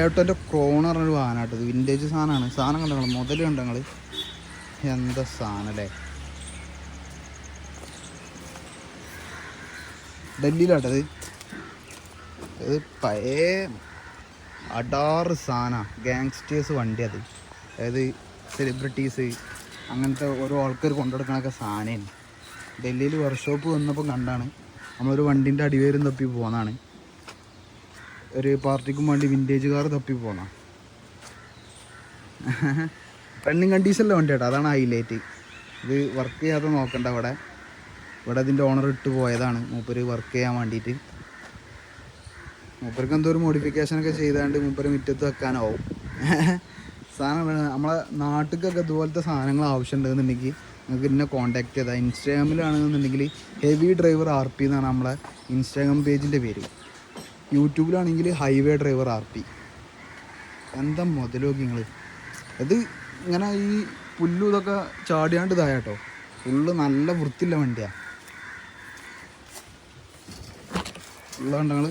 ഏട്ടന്റെ ക്രോൺ പറഞ്ഞൊരു വാഹനമാട്ടോ ഇത് വിന്റേജ് സാധനമാണ്. സാധനം കണ്ടോ മുതൽ കണ്ടോ എന്താ സാധനം അല്ലേ? ഡൽഹിയിലാട്ടത് ഇത്. പഴയ അടാറ് സാധന. ഗാങ്സ്റ്റേഴ്സ് വണ്ടി അത് അതായത് സെലിബ്രിറ്റീസ് അങ്ങനത്തെ ഓരോ ആൾക്കാർ കൊണ്ടുനടക്കണൊക്കെ സാധനമാണ് ഡൽഹിയിൽ വർക്ക്ഷോപ്പ് വന്നപ്പോൾ കണ്ടാണ്. നമ്മളൊരു വണ്ടീന്റെ അടിവേരും തപ്പി പോന്നതാണ് ഒരു പാർട്ടിക്കും വേണ്ടി വിന്റേജ് കാർ തപ്പി പോന്ന റണ്ണിങ് കണ്ടീഷനിലെ വണ്ടി കേട്ടോ അതാണ് ഹൈലൈറ്റ് ഇത് വർക്ക് ചെയ്യാതെ നോക്കണ്ട അവിടെ. ഇവിടെ ഇതിന്റെ ഓണർ ഇട്ട് പോയതാണ് മൂപ്പര് വർക്ക് ചെയ്യാൻ വേണ്ടിയിട്ട് മൂപ്പർക്ക് എന്തോ ഒരു മോഡിഫിക്കേഷനൊക്കെ ചെയ്താണ്ട് മൂപ്പര് മുറ്റത്ത് വെക്കാനാവും. സാധനം. നമ്മളെ നാട്ടിലൊക്കെ ഇതുപോലത്തെ സാധനങ്ങൾ ആവശ്യമുണ്ടെന്നുണ്ടെങ്കിൽ നിങ്ങൾക്ക് ഇന്നെ കോൺടാക്ട് ചെയ്താൽ ഇൻസ്റ്റാഗ്രാമിലാണെന്നുണ്ടെങ്കിൽ ഹെവി ഡ്രൈവർ ആർ പി എന്നാണ് നമ്മളെ ഇൻസ്റ്റാഗ്രാം പേജിന്റെ പേര്. യൂട്യൂബിലാണെങ്കിൽ ഹൈവേ ഡ്രൈവർ ആർ പി എന്താ മുതലോക്കി നിങ്ങൾ അത് ഇങ്ങനെ ഈ പുല്ലു ഇതൊക്കെ ചാടിയാണ്ട് ഇതായാട്ടോ. ഫുള്ള് നല്ല വൃത്തിയുള്ള വണ്ടിയാണ് ഉള്ള കണ്ടോ നിങ്ങൾ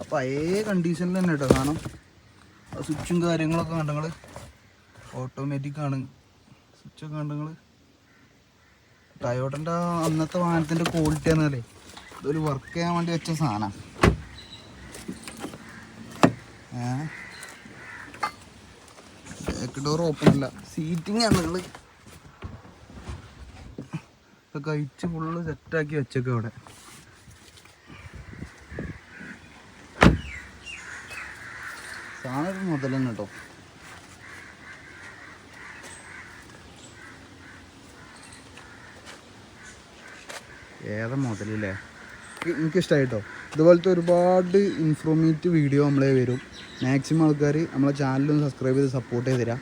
അപ്പം അതേ കണ്ടീഷനിൽ തന്നെ കേട്ടോ കാരണം സ്വിച്ചും കാര്യങ്ങളൊക്കെ കണ്ടങ്ങൾ ഓട്ടോമാറ്റിക് ആണ്. സ്വിച്ചൊക്കെ നിങ്ങൾ ടയോട്ടന്റെ അന്നത്തെ വാഹനത്തിന്റെ ക്വാളിറ്റി എന്നാലേ ഇതൊരു വർക്ക് ചെയ്യാൻ വേണ്ടി വെച്ച സാധനമാണ് ബാക്ക് ഡോർ ഓപ്പൺ അല്ല. സീറ്റിംഗ് ആണ് നിങ്ങൾ ഇതൊക്കെ അയച്ച് ഫുള്ള് സെറ്റാക്കി വെച്ചേക്ക അവിടെ. സാധനം മുതൽ തന്നെ കേട്ടോ ഏതാ മുതലല്ലേ എനിക്ക് ഇഷ്ടമായിട്ടോ ഇതുപോലത്തെ ഒരുപാട് ഇൻഫോർമേറ്റീവ് വീഡിയോ നമ്മളെ വരും. മാക്സിമം ആൾക്കാർ നമ്മളെ ചാനലൊന്ന് സബ്സ്ക്രൈബ് ചെയ്ത് സപ്പോർട്ട് ചെയ്ത് തരാം.